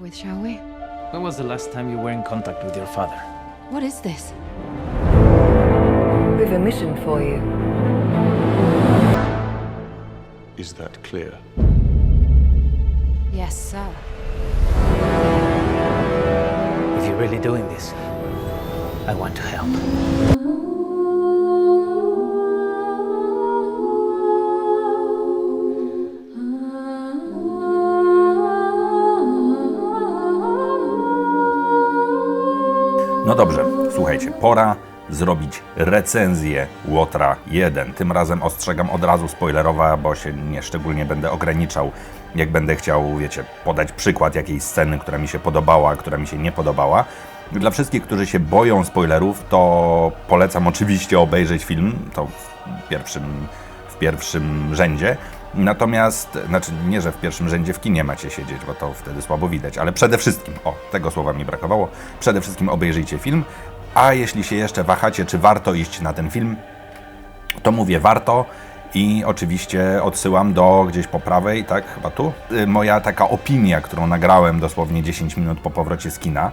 with, shall we? When was the last time you were in contact with your father? What is this? We've a mission for you. Is that clear? Yes, sir. If you're really doing this, I want to help. No dobrze, słuchajcie, pora zrobić recenzję Łotra 1. Tym razem ostrzegam od razu spoilerowa, bo się nie szczególnie będę ograniczał. Jak będę chciał, wiecie, podać przykład jakiejś sceny, która mi się podobała, która mi się nie podobała. Dla wszystkich, którzy się boją spoilerów, to polecam oczywiście obejrzeć film. To w pierwszym, w pierwszym rzędzie. Natomiast, znaczy nie, że w pierwszym rzędzie w kinie macie siedzieć, bo to wtedy słabo widać, ale przede wszystkim, o, tego słowa mi brakowało, przede wszystkim obejrzyjcie film, a jeśli się jeszcze wahacie, czy warto iść na ten film, to mówię warto i oczywiście odsyłam do gdzieś po prawej, tak, chyba tu, y, moja taka opinia, którą nagrałem dosłownie 10 minut po powrocie z kina.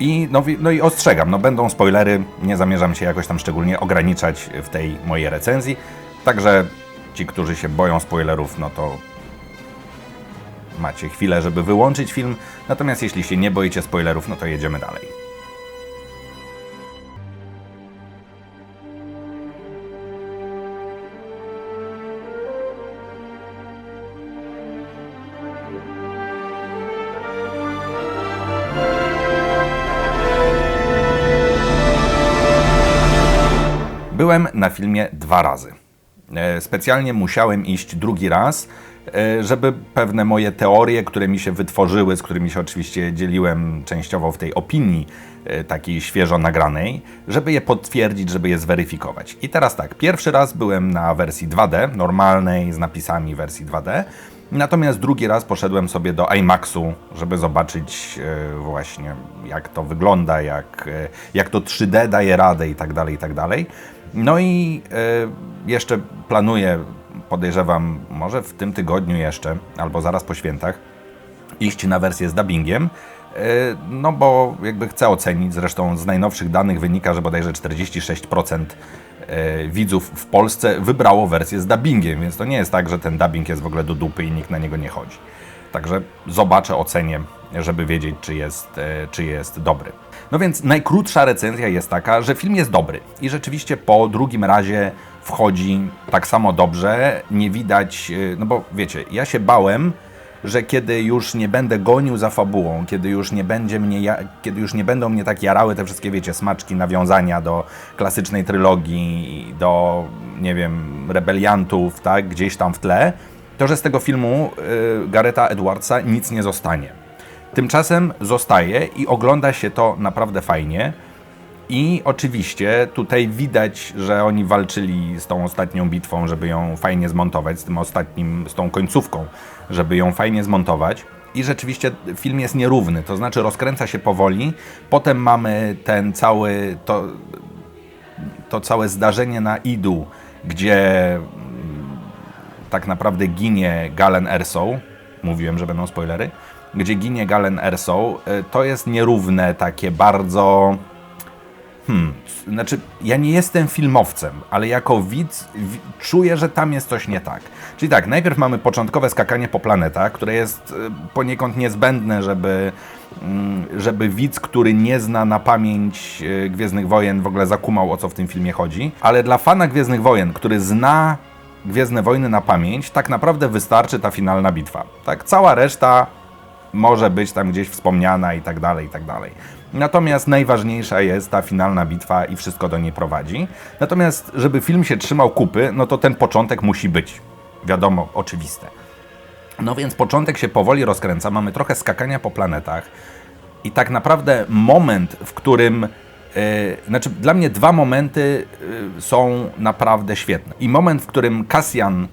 I, no, no i ostrzegam, no będą spoilery, nie zamierzam się jakoś tam szczególnie ograniczać w tej mojej recenzji, także ci, którzy się boją spoilerów, no to macie chwilę, żeby wyłączyć film, natomiast jeśli się nie boicie spoilerów, no to jedziemy dalej. Byłem na filmie dwa razy. E, Specjalnie musiałem iść drugi raz, e, żeby pewne moje teorie, które mi się wytworzyły, z którymi się oczywiście dzieliłem częściowo w tej opinii e, takiej świeżo nagranej, żeby je potwierdzić, żeby je zweryfikować. I teraz tak, pierwszy raz byłem na wersji 2D, normalnej, z napisami wersji 2D, natomiast drugi raz poszedłem sobie do IMAXu, żeby zobaczyć właśnie jak to wygląda, jak, jak to 3D daje radę i tak dalej, i tak dalej. No i e, jeszcze planuję, podejrzewam, może w tym tygodniu jeszcze, albo zaraz po świętach, iść na wersję z dubbingiem. e, No bo jakby chcę ocenić, zresztą z najnowszych danych wynika, że bodajże 46% e, widzów w Polsce wybrało wersję z dubbingiem, więc to nie jest tak, że ten dubbing jest w ogóle do dupy i nikt na niego nie chodzi. Także zobaczę, ocenię, żeby wiedzieć, czy jest, czy jest dobry. No więc najkrótsza recenzja jest taka, że film jest dobry i rzeczywiście po drugim razie wchodzi tak samo dobrze. Nie widać, e, no bo wiecie, ja się bałem, że kiedy już nie będę gonił za fabułą, kiedy już nie będzie mnie, kiedy już nie będą mnie tak jarały te wszystkie, wiecie, smaczki, nawiązania do klasycznej trylogii, do, nie wiem, rebeliantów, tak, gdzieś tam w tle, to że z tego filmu y, Gareta Edwardsa nic nie zostanie. Tymczasem zostaje i ogląda się to naprawdę fajnie. I oczywiście tutaj widać, że oni walczyli z tą ostatnią bitwą, żeby ją fajnie zmontować, z tym ostatnim, z tą końcówką, żeby ją fajnie zmontować. I rzeczywiście film jest nierówny, to znaczy rozkręca się powoli. Potem mamy ten cały, to, to całe zdarzenie na Idu, gdzie mm, tak naprawdę ginie Galen Ersow. Mówiłem, że będą spoilery. Gdzie ginie Galen Ersow. y, To jest nierówne, takie bardzo. Hmm, znaczy, ja nie jestem filmowcem, ale jako widz wi- czuję, że tam jest coś nie tak. Czyli tak, najpierw mamy początkowe skakanie po planetach, które jest y, poniekąd niezbędne, żeby, mm, żeby widz, który nie zna na pamięć y, Gwiezdnych Wojen, w ogóle zakumał o co w tym filmie chodzi. Ale dla fana Gwiezdnych Wojen, który zna Gwiezdne Wojny na pamięć, tak naprawdę wystarczy ta finalna bitwa. Tak, cała reszta może być tam gdzieś wspomniana i tak dalej, i tak dalej. Natomiast najważniejsza jest ta finalna bitwa i wszystko do niej prowadzi. Natomiast, żeby film się trzymał kupy, no to ten początek musi być. Wiadomo, oczywiste. No więc początek się powoli rozkręca, mamy trochę skakania po planetach i tak naprawdę moment, w którym yy, znaczy dla mnie dwa momenty yy, są naprawdę świetne. I moment, w którym Cassian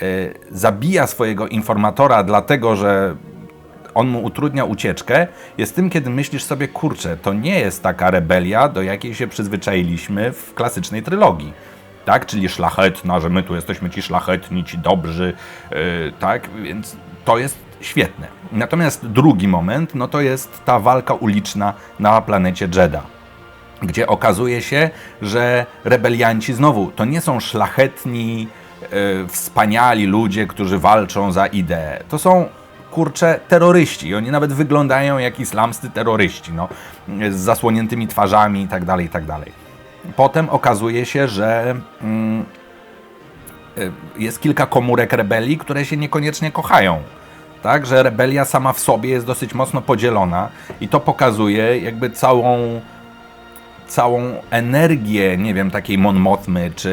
yy, zabija swojego informatora dlatego, że on mu utrudnia ucieczkę, jest tym, kiedy myślisz sobie, kurczę, to nie jest taka rebelia, do jakiej się przyzwyczailiśmy w klasycznej trylogii. Tak, czyli szlachetna, że my tu jesteśmy ci szlachetni, ci dobrzy, yy, tak, więc to jest świetne. Natomiast drugi moment, no to jest ta walka uliczna na planecie Jedha gdzie okazuje się, że rebelianci znowu to nie są szlachetni, e, wspaniali ludzie, którzy walczą za ideę. To są kurcze terroryści. Oni nawet wyglądają jak islamscy terroryści, no, z zasłoniętymi twarzami i tak dalej, i tak dalej. Potem okazuje się, że mm, y, jest kilka komórek rebelii, które się niekoniecznie kochają. Tak, że rebelia sama w sobie jest dosyć mocno podzielona i to pokazuje jakby całą całą energię, nie wiem, takiej Mon Mothmy czy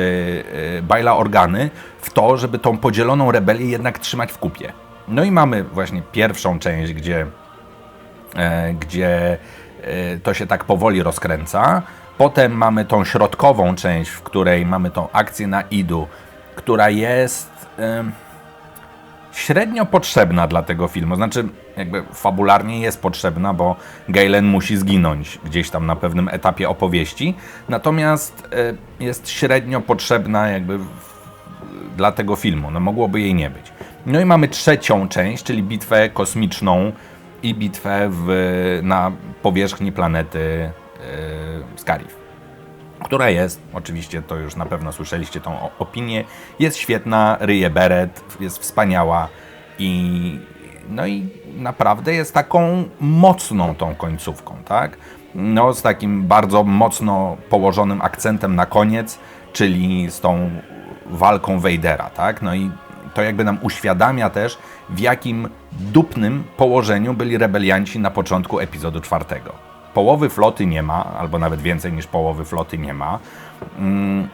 y, Baila Organy w to, żeby tą podzieloną rebelię jednak trzymać w kupie. No i mamy właśnie pierwszą część, gdzie, e, gdzie e, to się tak powoli rozkręca. Potem mamy tą środkową część, w której mamy tą akcję na Idu, która jest średnio potrzebna dla tego filmu. Znaczy, jakby fabularnie jest potrzebna, bo Galen musi zginąć gdzieś tam na pewnym etapie opowieści. Natomiast e, jest średnio potrzebna jakby dla tego filmu. No mogłoby jej nie być. No i mamy trzecią część, czyli bitwę kosmiczną i bitwę w, na powierzchni planety e, Scarif która jest, oczywiście to już na pewno słyszeliście tą opinię, jest świetna, ryje beret, jest wspaniała i no i naprawdę jest taką mocną tą końcówką, tak? No z takim bardzo mocno położonym akcentem na koniec, czyli z tą walką Vadera, tak? No i to jakby nam uświadamia też, w jakim dupnym położeniu byli rebelianci na początku epizodu czwartego. Połowy floty nie ma, albo nawet więcej niż połowy floty nie ma. Mm,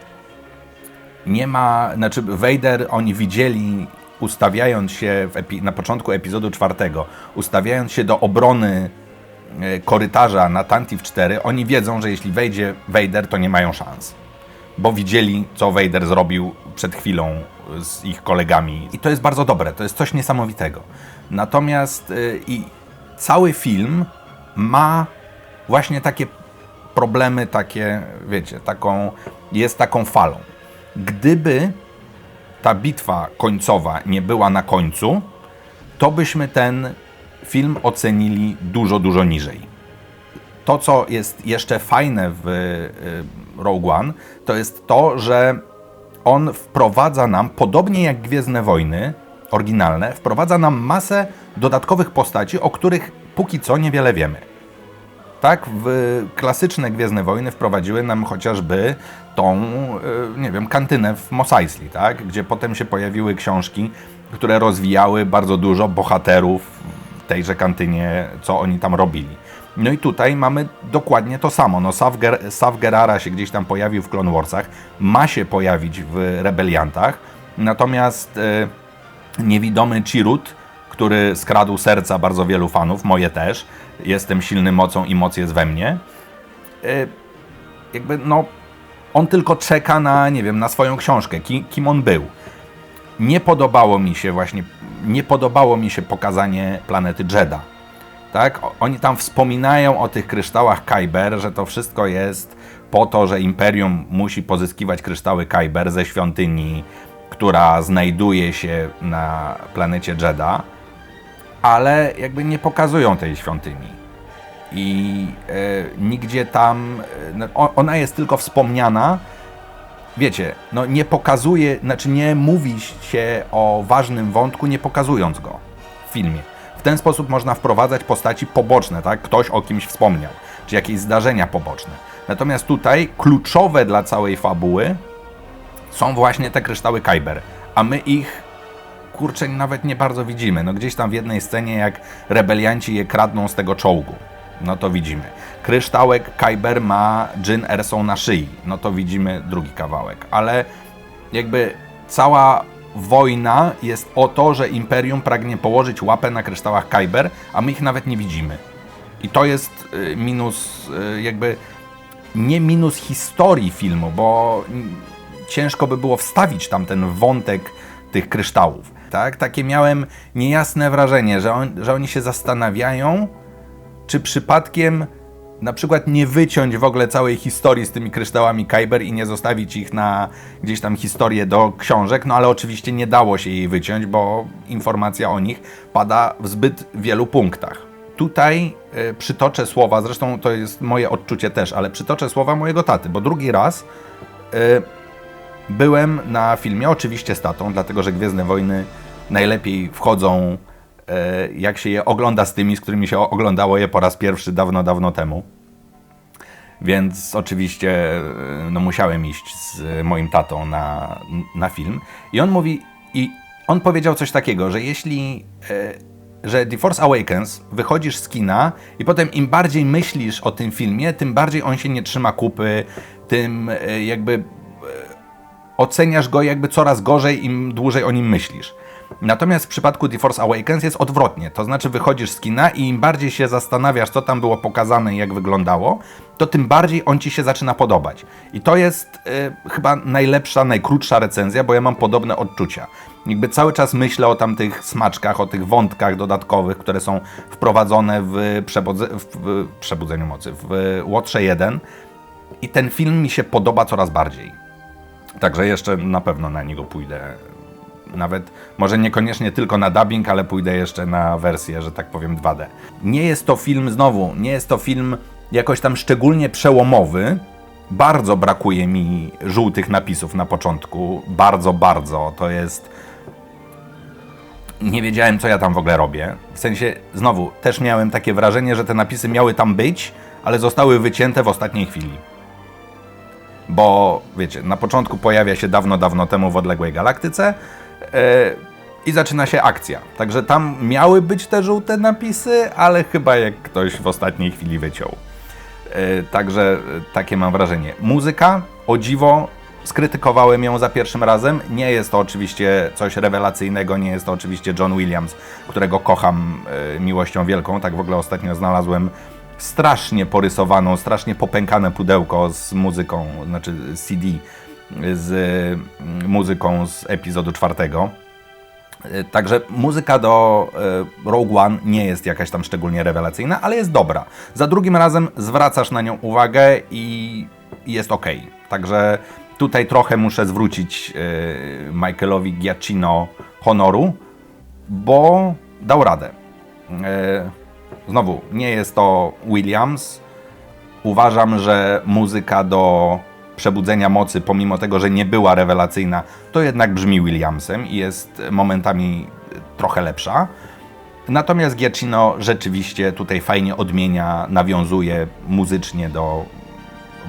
nie ma, znaczy Vader oni widzieli, ustawiając się na początku epizodu czwartego, ustawiając się do obrony e, korytarza na Tantive 4, oni wiedzą, że jeśli wejdzie Vader, to nie mają szans. Bo widzieli, co Vader zrobił przed chwilą z ich kolegami. I to jest bardzo dobre, to jest coś niesamowitego. Natomiast y, i cały film ma właśnie takie problemy, takie, wiecie, taką, jest taką falą. Gdyby ta bitwa końcowa nie była na końcu, to byśmy ten film ocenili dużo, dużo niżej. To, co jest jeszcze fajne w y, Rogue One, to jest to, że on wprowadza nam, podobnie jak Gwiezdne Wojny oryginalne, wprowadza nam masę dodatkowych postaci, o których póki co niewiele wiemy. Tak, w klasyczne Gwiezdne Wojny wprowadziły nam chociażby tą, e, nie wiem, kantynę w Mos Eisley, tak? Gdzie potem się pojawiły książki, które rozwijały bardzo dużo bohaterów w tejże kantynie, co oni tam robili. No i tutaj mamy dokładnie to samo. No, Sav, Ger Gerara się gdzieś tam pojawił w Clone Warsach, ma się pojawić w Rebeliantach, natomiast e, niewidomy Chirut, który skradł serca bardzo wielu fanów, moje też, jestem silny mocą i moc jest we mnie, e, jakby no, on tylko czeka na, nie wiem, na swoją książkę, kim, kim on był. Nie podobało mi się właśnie, nie podobało mi się pokazanie planety Jedha. Tak? Oni tam wspominają o tych kryształach Kyber, że to wszystko jest po to, że Imperium musi pozyskiwać kryształy Kyber ze świątyni, która znajduje się na planecie Jedha, ale jakby nie pokazują tej świątyni. I e, nigdzie tam, e, no, ona jest tylko wspomniana, wiecie, no nie pokazuje, znaczy nie mówi się o ważnym wątku, nie pokazując go w filmie. W ten sposób można wprowadzać postaci poboczne, tak? Ktoś o kimś wspomniał, czy jakieś zdarzenia poboczne. Natomiast tutaj kluczowe dla całej fabuły są właśnie te kryształy Kyber, a my ich kurczę nawet nie bardzo widzimy. No gdzieś tam w jednej scenie, jak rebelianci je kradną z tego czołgu, no to widzimy. Kryształek Kyber ma Jyn Erso na szyi, no to widzimy drugi kawałek. Ale jakby cała wojna jest o to, że Imperium pragnie położyć łapę na kryształach Kyber, a my ich nawet nie widzimy. I to jest y, minus, y, jakby nie minus historii filmu, bo ciężko by było wstawić tam ten wątek tych kryształów. Tak? Takie miałem niejasne wrażenie, że, on, że oni się zastanawiają, czy przypadkiem na przykład nie wyciąć w ogóle całej historii z tymi kryształami Kyber i nie zostawić ich na gdzieś tam historię do książek, no ale oczywiście nie dało się jej wyciąć, bo informacja o nich pada w zbyt wielu punktach. Tutaj e, przytoczę słowa, zresztą to jest moje odczucie też, ale przytoczę słowa mojego taty, bo drugi raz e, byłem na filmie, oczywiście z tatą, dlatego że Gwiezdne Wojny najlepiej wchodzą, jak się je ogląda z tymi, z którymi się oglądało je po raz pierwszy dawno, dawno temu. Więc oczywiście e, no, musiałem iść z moim tatą na, na film. I on mówi, i on powiedział coś takiego, że jeśli, e, że The Force Awakens wychodzisz z kina i potem im bardziej myślisz o tym filmie, tym bardziej on się nie trzyma kupy, tym e, jakby oceniasz go jakby coraz gorzej, im dłużej o nim myślisz. Natomiast w przypadku The Force Awakens jest odwrotnie. To znaczy wychodzisz z kina i im bardziej się zastanawiasz, co tam było pokazane i jak wyglądało, to tym bardziej on ci się zaczyna podobać. I to jest y, chyba najlepsza, najkrótsza recenzja, bo ja mam podobne odczucia. Jakby cały czas myślę o tamtych smaczkach, o tych wątkach dodatkowych, które są wprowadzone w, przebudze, w, w Przebudzeniu Mocy, w Łotrze 1 i ten film mi się podoba coraz bardziej. Także jeszcze na pewno na niego pójdę. Nawet może niekoniecznie tylko na dubbing, ale pójdę jeszcze na wersję, że tak powiem 2D. Nie jest to film znowu, nie jest to film jakoś tam szczególnie przełomowy. Bardzo brakuje mi żółtych napisów na początku. Bardzo, bardzo. To jest. Nie wiedziałem, co ja tam w ogóle robię. W sensie, znowu, też miałem takie wrażenie, że te napisy miały tam być, ale zostały wycięte w ostatniej chwili bo wiecie, na początku pojawia się dawno, dawno temu w odległej galaktyce i zaczyna się akcja. Także tam miały być te żółte napisy, ale chyba jak ktoś w ostatniej chwili wyciął. Yy, także yy, takie mam wrażenie. Muzyka, o dziwo, skrytykowałem ją za pierwszym razem. Nie jest to oczywiście coś rewelacyjnego, nie jest to oczywiście John Williams, którego kocham miłością wielką. Tak w ogóle ostatnio znalazłem strasznie porysowaną, strasznie popękane pudełko z muzyką, znaczy CD z mm, muzyką z epizodu czwartego. E, także muzyka do e, Rogue One nie jest jakaś tam szczególnie rewelacyjna, ale jest dobra. Za drugim razem zwracasz na nią uwagę i jest ok. Także tutaj trochę muszę zwrócić Michaelowi Giacchino honoru, bo dał radę. Znowu, nie jest to Williams. Uważam, że muzyka do Przebudzenia Mocy, pomimo tego, że nie była rewelacyjna, to jednak brzmi Williamsem i jest momentami trochę lepsza. Natomiast Giacchino rzeczywiście tutaj fajnie odmienia, nawiązuje muzycznie do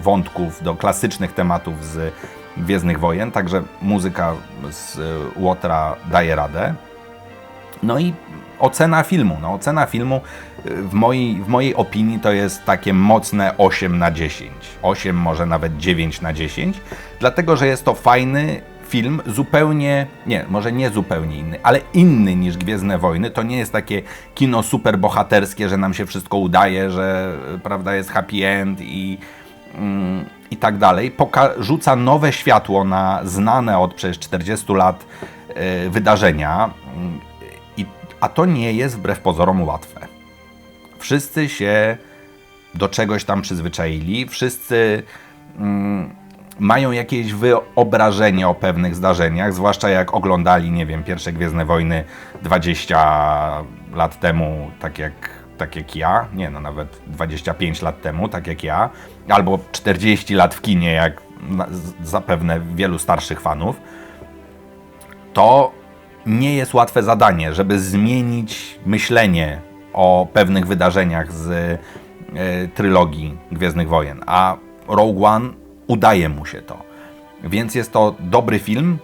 wątków, do klasycznych tematów z Gwiezdnych Wojen, także muzyka z Łotra daje radę. No i ocena filmu. No, ocena filmu y, w mojej, w mojej opinii to jest takie mocne 8 na 10. 8, może nawet 9 na 10, dlatego że jest to fajny film, zupełnie, nie, może nie zupełnie inny, ale inny niż Gwiezdne Wojny. To nie jest takie kino super bohaterskie, że nam się wszystko udaje, że prawda jest happy end i, mm, i tak dalej. Poka rzuca nowe światło na znane od przecież 40 lat y, wydarzenia a to nie jest wbrew pozorom łatwe. Wszyscy się do czegoś tam przyzwyczaili, wszyscy mm, mają jakieś wyobrażenie o pewnych zdarzeniach, zwłaszcza jak oglądali, nie wiem, pierwsze Gwiezdne Wojny 20 lat temu, tak jak, tak jak ja, nie no, nawet 25 lat temu, tak jak ja, albo 40 lat w kinie, jak zapewne wielu starszych fanów, to nie jest łatwe zadanie, żeby zmienić myślenie o pewnych wydarzeniach z y, trylogii Gwiezdnych Wojen, a Rogue One udaje mu się to. Więc jest to dobry film.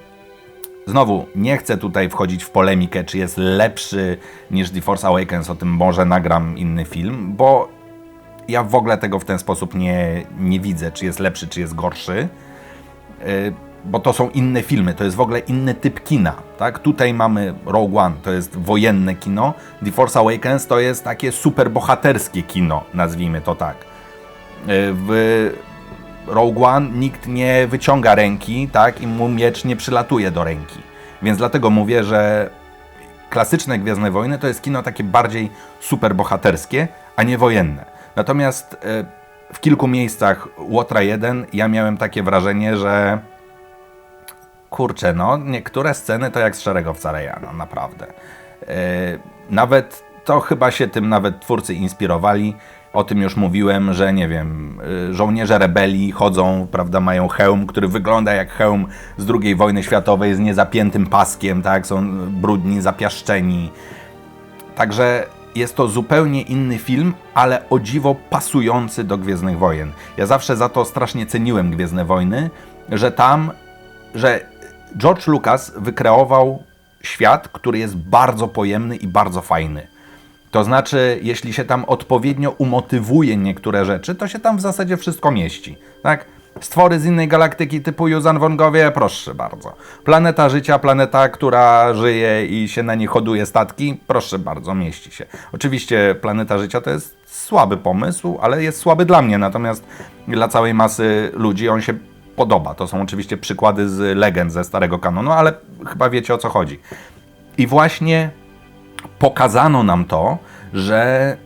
Znowu, nie chcę tutaj wchodzić w polemikę, czy jest lepszy niż The Force Awakens, o tym może nagram inny film, bo ja w ogóle tego w ten sposób nie, nie widzę, czy jest lepszy, czy jest gorszy. Y, bo to są inne filmy, to jest w ogóle inny typ kina. Tak? Tutaj mamy Rogue One, to jest wojenne kino, The Force Awakens to jest takie super bohaterskie kino, nazwijmy to tak. E, w Rogue One nikt nie wyciąga ręki, tak, i mu miecz nie przylatuje do ręki. Więc dlatego mówię, że klasyczne Gwiezdne Wojny to jest kino takie bardziej super bohaterskie, a nie wojenne. Natomiast e, w kilku miejscach Łotra 1 ja miałem takie wrażenie, że kurczę, no niektóre sceny to jak z Szeregowca Rejana, naprawdę. Yy, nawet to chyba się tym nawet twórcy inspirowali. O tym już mówiłem, że nie wiem, yy, żołnierze rebelii chodzą, prawda, mają hełm, który wygląda jak hełm z II wojny światowej z niezapiętym paskiem, tak, są brudni, zapiaszczeni. Także jest to zupełnie inny film, ale o dziwo pasujący do Gwiezdnych Wojen. Ja zawsze za to strasznie ceniłem Gwiezdne Wojny, że tam, że George Lucas wykreował świat, który jest bardzo pojemny i bardzo fajny. To znaczy, jeśli się tam odpowiednio umotywuje niektóre rzeczy, to się tam w zasadzie wszystko mieści. Tak? Stwory z innej galaktyki typu Juzan Wongowie, proszę bardzo. Planeta życia, planeta, która żyje i się na niej hoduje statki, proszę bardzo, mieści się. Oczywiście planeta życia to jest słaby pomysł, ale jest słaby dla mnie, natomiast dla całej masy ludzi on się podoba. To są oczywiście przykłady z legend ze starego kanonu, ale chyba wiecie o co chodzi. I właśnie pokazano nam to, że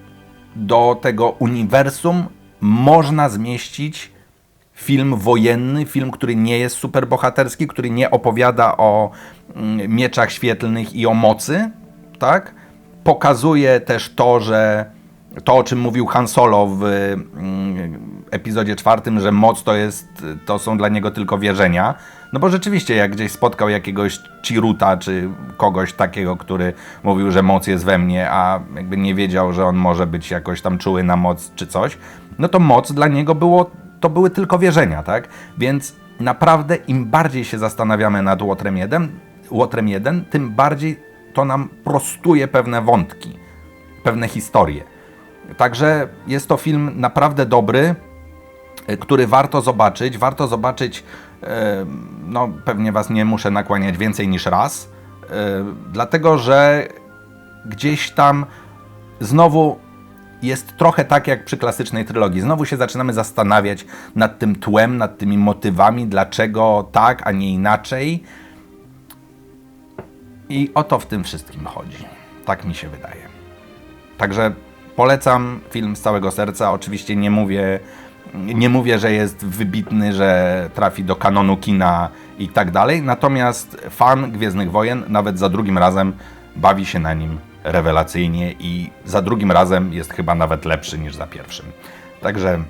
do tego uniwersum można zmieścić film wojenny, film, który nie jest superbohaterski, który nie opowiada o mm, mieczach świetlnych i o mocy, tak? Pokazuje też to, że to, o czym mówił Han Solo w mm, epizodzie czwartym, że moc to jest, to są dla niego tylko wierzenia. No bo rzeczywiście, jak gdzieś spotkał jakiegoś Chiruta, czy kogoś takiego, który mówił, że moc jest we mnie, a jakby nie wiedział, że on może być jakoś tam czuły na moc, czy coś, no to moc dla niego było, to były tylko wierzenia, tak? Więc naprawdę im bardziej się zastanawiamy nad Łotrem 1, Łotrem 1 tym bardziej to nam prostuje pewne wątki, pewne historie. Także jest to film naprawdę dobry, który warto zobaczyć. Warto zobaczyć, e, no pewnie Was nie muszę nakłaniać więcej niż raz, e, dlatego że gdzieś tam znowu jest trochę tak jak przy klasycznej trylogii. Znowu się zaczynamy zastanawiać nad tym tłem, nad tymi motywami, dlaczego tak, a nie inaczej. I o to w tym wszystkim chodzi. Tak mi się wydaje. Także polecam film z całego serca. Oczywiście nie mówię, nie mówię, że jest wybitny, że trafi do kanonu kina i tak dalej. Natomiast fan Gwiezdnych Wojen nawet za drugim razem bawi się na nim rewelacyjnie i za drugim razem jest chyba nawet lepszy niż za pierwszym. Także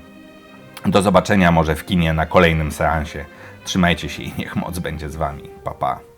do zobaczenia może w kinie na kolejnym seansie. Trzymajcie się i niech moc będzie z wami. Pa pa.